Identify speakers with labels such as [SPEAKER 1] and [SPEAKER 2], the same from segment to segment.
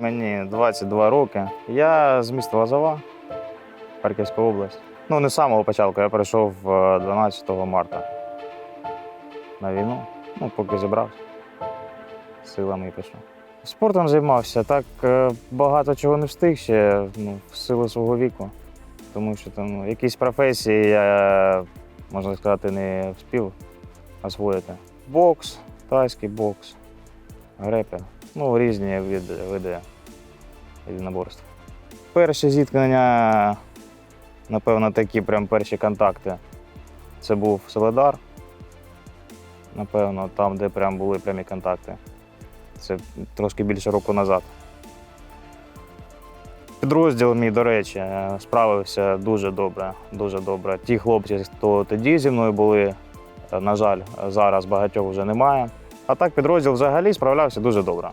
[SPEAKER 1] Мені 22 роки. Я з міста Лозова, Харківська область. Ну, не з самого початку, я прийшов е, 12 марта на війну. Ну, поки зібрався. Силами і пішов. Спортом займався, так е, багато чого не встиг ще ну, в силу свого віку. Тому що там ну, якісь професії я, можна сказати, не встиг освоїти. Бокс, тайський бокс, грепер. Ну, різні види, види єдиноборств. Перші зіткнення, напевно, такі прям перші контакти. Це був Соледар. Напевно, там, де прям були прямі контакти. Це трошки більше року назад. Підрозділ мій, до речі, справився дуже добре. Дуже добре. Ті хлопці, хто тоді зі мною були, на жаль, зараз багатьох вже немає. А так підрозділ взагалі справлявся дуже добре.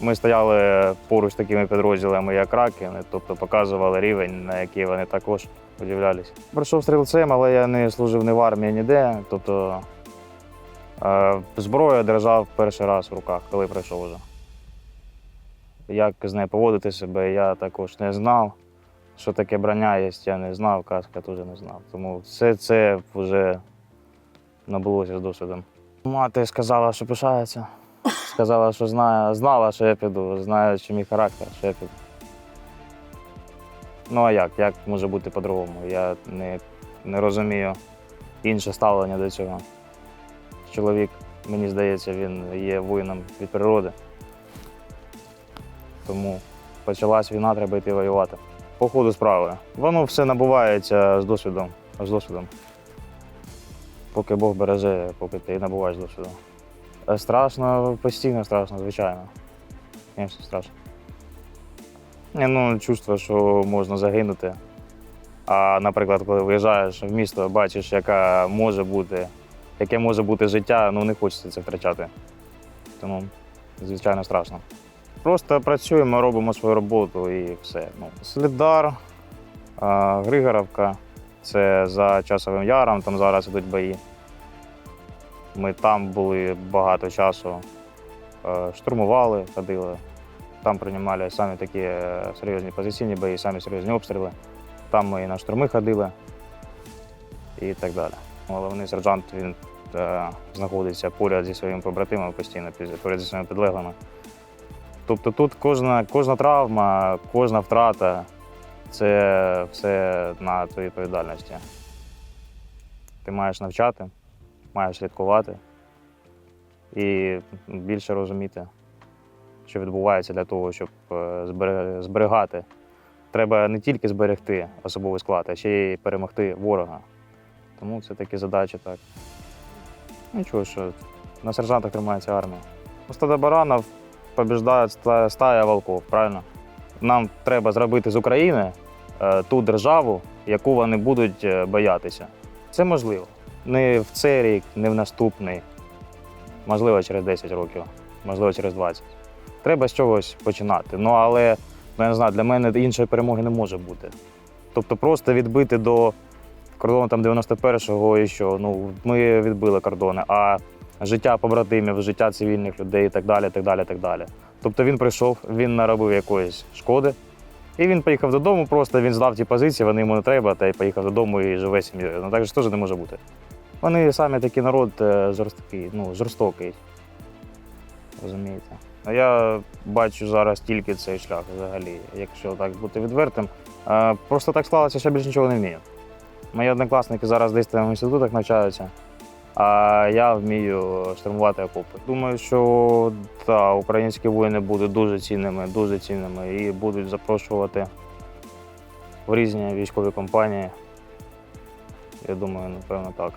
[SPEAKER 1] Ми стояли поруч з такими підрозділами, як Ракін, тобто показували рівень, на який вони також удивлялись. Прийшов стрілцем, але я не служив ні в армії, ніде. Тобто е, зброю держав перший раз в руках, коли прийшов уже. Як з нею поводити себе, я також не знав. Що таке броня є, я не знав, каска теж не знав. Тому все це вже набулося з досвідом. Мати сказала, що пишається. Сказала, що знає, знала, що я піду, знає, що мій характер, що я піду. Ну а як? Як може бути по-другому? Я не, не розумію інше ставлення до цього. Чоловік, мені здається, він є воїном від природи. Тому почалась війна, треба йти воювати. По ходу справи. Воно все набувається з досвідом. З досвідом. Поки Бог береже, поки ти набуваєш досвіду. Е, Страшно, постійно страшно, звичайно. Звісно, страшно. Ні, ну, чувство, що можна загинути. А, наприклад, коли виїжджаєш в місто, бачиш, яка може бути, яке може бути життя, ну не хочеться це втрачати. Тому, звичайно, страшно. Просто працюємо, робимо свою роботу і все. Ну, Слідар, Григоровка, це за часовим яром, там зараз ідуть бої. Ми там були багато часу, е, штурмували, ходили. Там приймали самі такі е, серйозні позиційні бої, самі серйозні обстріли. Там ми і на штурми ходили і так далі. Головний сержант він е, знаходиться поряд зі своїми побратимами постійно, поряд зі своїми підлеглими. Тобто тут кожна, кожна травма, кожна втрата це все на твоїй відповідальності. Ти маєш навчати, маєш слідкувати і більше розуміти, що відбувається для того, щоб е, зберігати. Треба не тільки зберегти особовий склад, а ще й перемогти ворога. Тому це такі задачі так. Нічого, що на сержантах тримається армія. У стада баранів побіждає стая волков, правильно? Нам треба зробити з України е, ту державу, яку вони будуть е, боятися. Це можливо. Не в цей рік, не в наступний. Можливо, через 10 років, можливо, через 20. Треба з чогось починати. Ну, але ну, я не знаю, для мене іншої перемоги не може бути. Тобто просто відбити до кордону там 91-го і що. Ну, ми відбили кордони, а життя побратимів, життя цивільних людей і так далі, так далі, так далі. Тобто він прийшов, він наробив якоїсь шкоди, і він поїхав додому, просто він здав ті позиції, вони йому не треба, та й поїхав додому і живе сім'єю. Ну так же теж не може бути. Вони саме такий народ е, жорсткий, ну, жорстокий. Розумієте? Я бачу зараз тільки цей шлях взагалі, якщо так бути відвертим. Е, Просто так склалося, що я більше нічого не вмію. Мої однокласники зараз десь там в інститутах навчаються, а я вмію штурмувати окопи. Думаю, що та, українські воїни будуть дуже цінними, дуже цінними і будуть запрошувати в різні військові компанії. Я думаю, напевно, так.